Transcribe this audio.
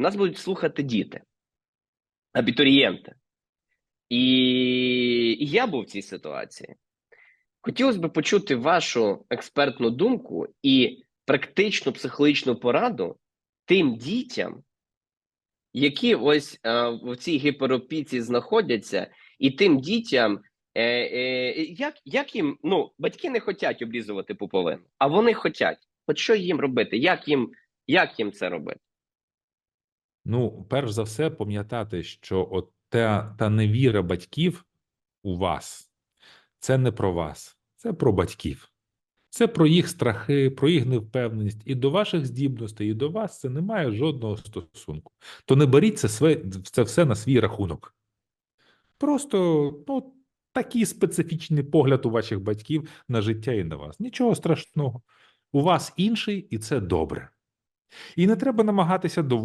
нас будуть слухати діти, абітурієнти. І, і я був в цій ситуації. Хотілося б почути вашу експертну думку і практичну психологічну пораду тим дітям, які ось е, в цій гіперопіці знаходяться, і тим дітям, е, е, як, як їм, ну, батьки не хочуть облізувати пуповину, а вони хочуть. От що їм робити? Як їм, як їм це робити? Ну, перш за все, пам'ятати, що от та, та невіра батьків у вас це не про вас, це про батьків. Це про їх страхи, про їх невпевненість. І до ваших здібностей, і до вас це не має жодного стосунку. То не беріть це, све, це все на свій рахунок. Просто ну, такий специфічний погляд у ваших батьків на життя і на вас. Нічого страшного. У вас інший, і це добре. І не треба намагатися доводити.